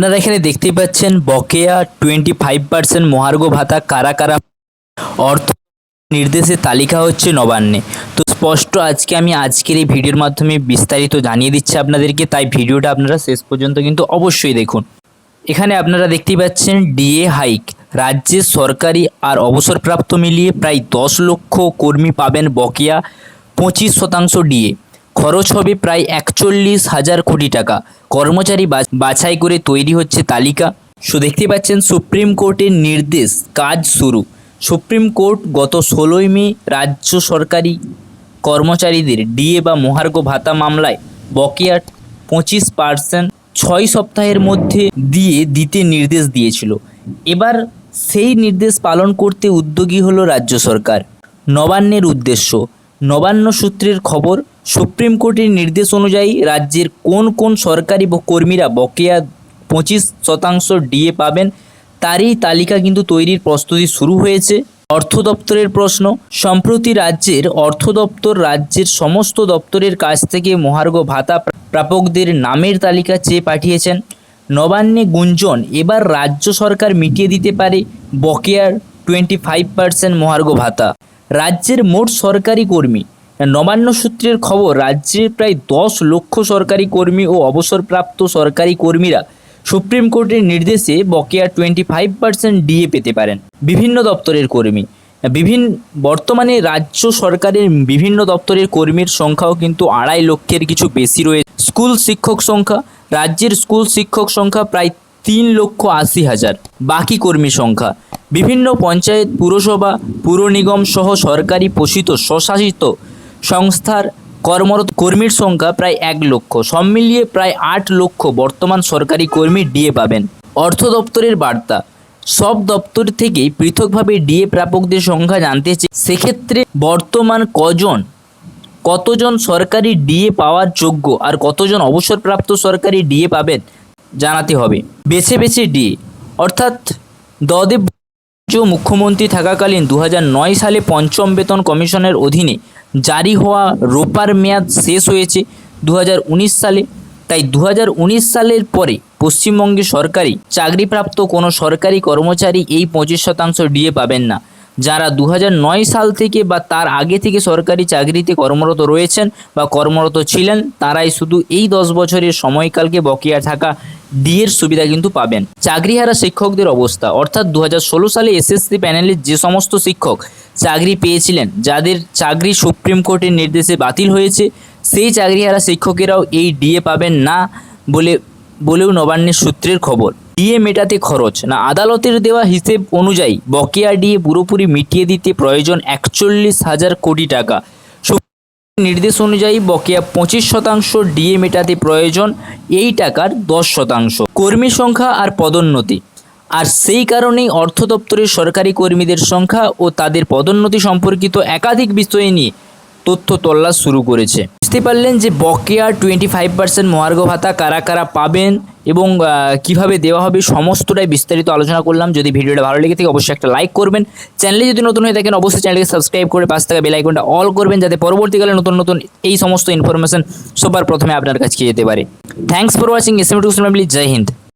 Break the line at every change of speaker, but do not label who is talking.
আপনারা এখানে দেখতেই পাচ্ছেন বকেয়া টোয়েন্টি ফাইভ পার্সেন্ট মহার্ঘ ভাতা কারা কারা অর্থ নির্দেশের তালিকা হচ্ছে নবান্নে। তো স্পষ্ট আজকে আমি আজকের এই ভিডিওর মাধ্যমে বিস্তারিত জানিয়ে দিচ্ছি আপনাদেরকে, তাই ভিডিওটা আপনারা শেষ পর্যন্ত কিন্তু অবশ্যই দেখুন। এখানে আপনারা দেখতেই পাচ্ছেন ডিএ হাইক রাজ্যের সরকারি আর অবসরপ্রাপ্ত মিলিয়ে প্রায় দশ লক্ষ কর্মী পাবেন বকেয়া, পঁচিশ শতাংশ ডিএ। খরচ হবে প্রায় একচল্লিশ হাজার কোটি টাকা। কর্মচারী বাছাই করে তৈরি হচ্ছে তালিকা। সো দেখতে পাচ্ছেন সুপ্রিম কোর্টের নির্দেশ, কাজ শুরু। সুপ্রিম কোর্ট গত ষোলোই মে রাজ্য সরকারি কর্মচারীদের ডিএ বা মহার্ঘ ভাতা মামলায় বকেয়া পঁচিশ পার্সেন্ট ছয় সপ্তাহের মধ্যে দিয়ে দিতে নির্দেশ দিয়েছিল। এবার সেই নির্দেশ পালন করতে উদ্যোগী হলো রাজ্য সরকার। নবান্নের উদ্দেশ্য, নবান্ন সূত্রের খবর সুপ্রিম কোর্টের নির্দেশ অনুযায়ী রাজ্যের কোন কোন সরকারি কর্মীরা বকেয়া পঁচিশ শতাংশ ডিএ পাবেন, তারই তালিকা কিন্তু তৈরির প্রস্তুতি শুরু হয়েছে। অর্থ দপ্তরের প্রশ্ন, সম্প্রতি রাজ্যের অর্থ দপ্তর রাজ্যের সমস্ত দপ্তরের কাছ থেকে মহার্ঘ ভাতা প্রাপকদের নামের তালিকা চেয়ে পাঠিয়েছেন। নবান্নে গুঞ্জন, এবার রাজ্য সরকার মিটিয়ে দিতে পারে বকেয়ার টোয়েন্টি ফাইভ পার্সেন্ট মহার্ঘ ভাতা। রাজ্যের মোট সরকারি কর্মী নবান্ন সূত্রের খবর রাজ্যের প্রায় দশ লক্ষ সরকারি কর্মী ও অবসরপ্রাপ্ত সরকারি কর্মীরা সুপ্রিম কোর্টের নির্দেশে বকেয়া টোয়েন্টি ফাইভ পার্সেন্ট ডিএ পেতে পারেন বিভিন্ন দপ্তরের কর্মী। বিভিন্ন বর্তমানে রাজ্য সরকারের বিভিন্ন দপ্তরের কর্মীর সংখ্যাও কিন্তু আড়াই লক্ষের কিছু বেশি রয়েছে স্কুল শিক্ষক সংখ্যা, রাজ্যের স্কুল শিক্ষক সংখ্যা প্রায় তিন লক্ষ আশি হাজার, বাকি কর্মী সংখ্যা। বিভিন্ন পঞ্চায়েত, পুরসভা, পুর নিগম সহ সরকারি পোষিত স্বশাসিত সংস্থার কর্মরত কর্মীর সংখ্যা প্রায় এক লক্ষ। সব মিলিয়ে প্রায় আট লক্ষ বর্তমান সরকারি কর্মী ডিএ পাবেন। অর্থ দপ্তরের বার্তা, সব দপ্তর থেকেই পৃথকভাবে ডিএ প্রাপকদের সংখ্যা জানতে চেয়ে সেক্ষেত্রে বর্তমান কজন, কতজন সরকারি ডিএ পাওয়ার যোগ্য আর কতজন অবসরপ্রাপ্ত সরকারি ডিএ পাবেন জানাতে হবে। বেছে বেছে ডিএ, অর্থাৎ দদেব মুখ্যমন্ত্রী থাকাকালীন দু সালে পঞ্চম বেতন কমিশনের অধীনে জারি হওয়া রোপার মেয়াদ শেষ হয়েছে দু হাজার উনিশ সালে। তাই দু হাজার উনিশ সালের পরে পশ্চিমবঙ্গে সরকারি চাকরিপ্রাপ্ত কোনো সরকারি কর্মচারী এই পঁচিশ শতাংশ ডিএ পাবেন না। যারা দু সাল থেকে বা তার আগে থেকে সরকারি চাকরিতে কর্মরত রয়েছেন বা কর্মরত ছিলেন, তারাই শুধু এই দশ বছরের সময়কালকে বকেয়া থাকা ডিএর সুবিধা কিন্তু পাবেন। চাকরিহারা শিক্ষকদের অবস্থা। অর্থাৎ দু হাজার ষোলো সালে এসএসসি প্যানেলের যে সমস্ত শিক্ষক চাকরি পেয়েছিলেন, যাদের চাকরি সুপ্রিম কোর্টের নির্দেশে বাতিল হয়েছে, সেই চাকরিহারা শিক্ষকেরাও এই ডিএ পাবেন না বলে বলেও নবান্নের সূত্রের খবর। ডিএ মেটাতে খরচ। না, আদালতের দেওয়া হিসেব অনুযায়ী বকেয়া ডিএ পুরোপুরি মিটিয়ে দিতে প্রয়োজন একচল্লিশ হাজার কোটি টাকা। নির্দেশ অনুযায়ী বকেয়া পঁচিশ শতাংশ ডিএ মেটাতে প্রয়োজন এই টাকার দশ শতাংশ। কর্মী সংখ্যা আর পদোন্নতি। আর সেই কারণেই অর্থ দপ্তরের সরকারি কর্মীদের সংখ্যা ও তাদের পদোন্নতি সম্পর্কিত একাধিক বিষয় নিয়ে তথ্য তল্লাশ শুরু করেছে। বুঝতে পারলেন যে বকেয়া টোয়েন্টি ফাইভ পার্সেন্ট মহার্ঘ ভাতা কারা কারা পাবেন এবং কীভাবে দেওয়া হবে সমস্তটাই বিস্তারিত আলোচনা করলাম। যদি ভিডিওটা ভালো লেগে থাকে, অবশ্যই একটা লাইক করবেন। চ্যানেলে যদি নতুন হয়ে থাকেন, অবশ্যই চ্যানেলকে সাবস্ক্রাইব করে পাশ থাকা বেল আইকনটা অল করবেন, যাতে পরবর্তীকালে নতুন নতুন এই সমস্ত ইনফরমেশন সবার প্রথমে আপনার কাছে যেতে পারে। Thanks for watching S M two Jai Hind